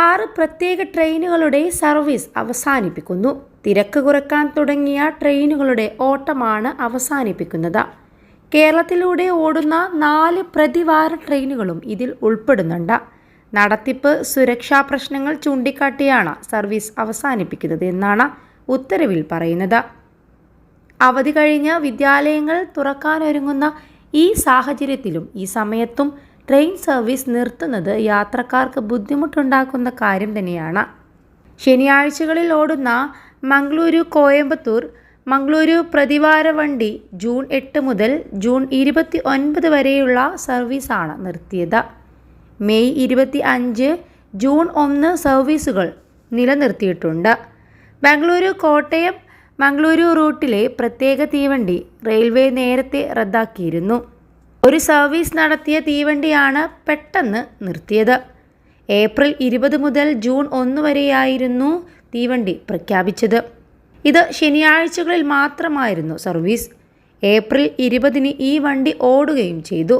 ആറ് പ്രത്യേക ട്രെയിനുകളുടെ സർവീസ് അവസാനിപ്പിക്കുന്നു. തിരക്ക് കുറയ്ക്കാൻ തുടങ്ങിയ ട്രെയിനുകളുടെ ഓട്ടമാണ് അവസാനിപ്പിക്കുന്നത്. കേരളത്തിലൂടെ ഓടുന്ന നാല് പ്രതിവാര ട്രെയിനുകളും ഇതിൽ ഉൾപ്പെടുന്നുണ്ട്. നടത്തിപ്പ് സുരക്ഷാ പ്രശ്നങ്ങൾ ചൂണ്ടിക്കാട്ടിയാണ് സർവീസ് അവസാനിപ്പിക്കുന്നത് എന്നാണ് ഉത്തരവിൽ പറയുന്നത്. അവധി കഴിഞ്ഞ് വിദ്യാലയങ്ങൾ തുറക്കാനൊരുങ്ങുന്ന ഈ സാഹചര്യത്തിലും ഈ സമയത്തും ട്രെയിൻ സർവീസ് നിർത്തുന്നത് യാത്രക്കാർക്ക് ബുദ്ധിമുട്ടുണ്ടാക്കുന്ന കാര്യം തന്നെയാണ്. ശനിയാഴ്ചകളിൽ ഓടുന്ന മംഗളൂരു കോയമ്പത്തൂർ മംഗളൂരു പ്രതിവാര വണ്ടി ജൂൺ എട്ട് മുതൽ ജൂൺ ഇരുപത്തി ഒൻപത് വരെയുള്ള സർവീസാണ് നിർത്തിയത്. മെയ് ഇരുപത്തി അഞ്ച് ജൂൺ ഒന്ന് സർവീസുകൾ നിലനിർത്തിയിട്ടുണ്ട്. ബാംഗ്ലൂരു കോട്ടയം മംഗളൂരു റൂട്ടിലെ പ്രത്യേക തീവണ്ടി റെയിൽവേ നേരത്തെ റദ്ദാക്കിയിരുന്നു. ഒരു സർവീസ് നടത്തിയ തീവണ്ടിയാണ് പെട്ടെന്ന് നിർത്തിയത്. ഏപ്രിൽ ഇരുപത് മുതൽ ജൂൺ ഒന്ന് വരെയായിരുന്നു തീവണ്ടി പ്രഖ്യാപിച്ചത്. ഇത് ശനിയാഴ്ചകളിൽ മാത്രമായിരുന്നു സർവീസ്. ഏപ്രിൽ ഇരുപതിന് ഈ വണ്ടി ഓടുകയും ചെയ്തു.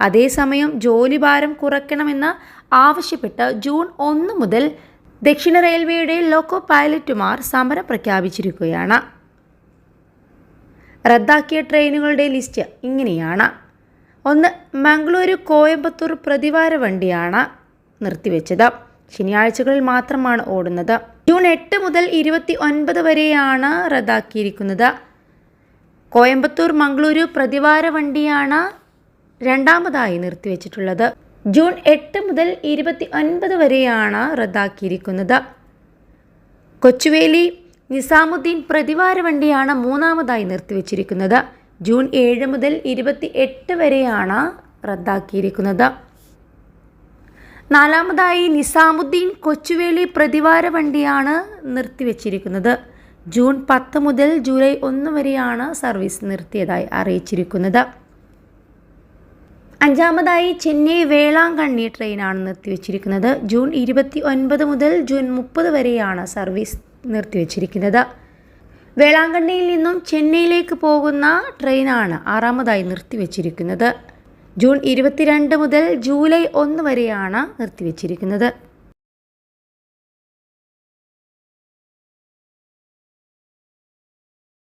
അതേസമയം ജോലിഭാരം കുറയ്ക്കണമെന്ന് ആവശ്യപ്പെട്ട് ജൂൺ ഒന്ന് മുതൽ ദക്ഷിണ റെയിൽവേയുടെ ലോക്കോ പൈലറ്റുമാർ സമരം പ്രഖ്യാപിച്ചിരിക്കുകയാണ്. റദ്ദാക്കിയ ട്രെയിനുകളുടെ ലിസ്റ്റ് ഇങ്ങനെയാണ്. ഒന്ന് മംഗളൂരു കോയമ്പത്തൂർ പ്രതിവാര വണ്ടിയാണ് നിർത്തിവെച്ചത്. ശനിയാഴ്ചകളിൽ മാത്രമാണ് ഓടുന്നത്. ജൂൺ എട്ട് മുതൽ ഇരുപത്തി ഒൻപത് വരെയാണ് റദ്ദാക്കിയിരിക്കുന്നത്. കോയമ്പത്തൂർ മംഗളൂരു പ്രതിവാര വണ്ടിയാണ് രണ്ടാമതായി നിർത്തിവെച്ചിട്ടുള്ളത്. ജൂൺ എട്ട് മുതൽ ഇരുപത്തി ഒൻപത് വരെയാണ് റദ്ദാക്കിയിരിക്കുന്നത്. കൊച്ചുവേലി നിസാമുദ്ദീൻ പ്രതിവാര വണ്ടിയാണ് മൂന്നാമതായി നിർത്തിവെച്ചിരിക്കുന്നത്. ജൂൺ ഏഴ് മുതൽ ഇരുപത്തി എട്ട് വരെയാണ് റദ്ദാക്കിയിരിക്കുന്നത്. നാലാമതായി നിസാമുദ്ദീൻ കൊച്ചുവേളി പ്രതിവാര വണ്ടിയാണ് നിർത്തിവെച്ചിരിക്കുന്നത്. ജൂൺ പത്ത് മുതൽ ജൂലൈ ഒന്ന് വരെയാണ് സർവീസ് നിർത്തിയതായി അറിയിച്ചിരിക്കുന്നത്. അഞ്ചാമതായി ചെന്നൈ വേളാങ്കണ്ണി ട്രെയിനാണ് നിർത്തിവെച്ചിരിക്കുന്നത്. ജൂൺ ഇരുപത്തി ഒൻപത് മുതൽ ജൂൺ മുപ്പത് വരെയാണ് സർവീസ് നിർത്തിവെച്ചിരിക്കുന്നത്. വേളാങ്കണ്ണിയിൽ നിന്നും ചെന്നൈയിലേക്ക് പോകുന്ന ട്രെയിനാണ് ആറാമതായി നിർത്തിവച്ചിരിക്കുന്നത്. ജൂൺ ഇരുപത്തിരണ്ട് മുതൽ ജൂലൈ ഒന്ന് വരെയാണ് നിർത്തിവെച്ചിരിക്കുന്നത്.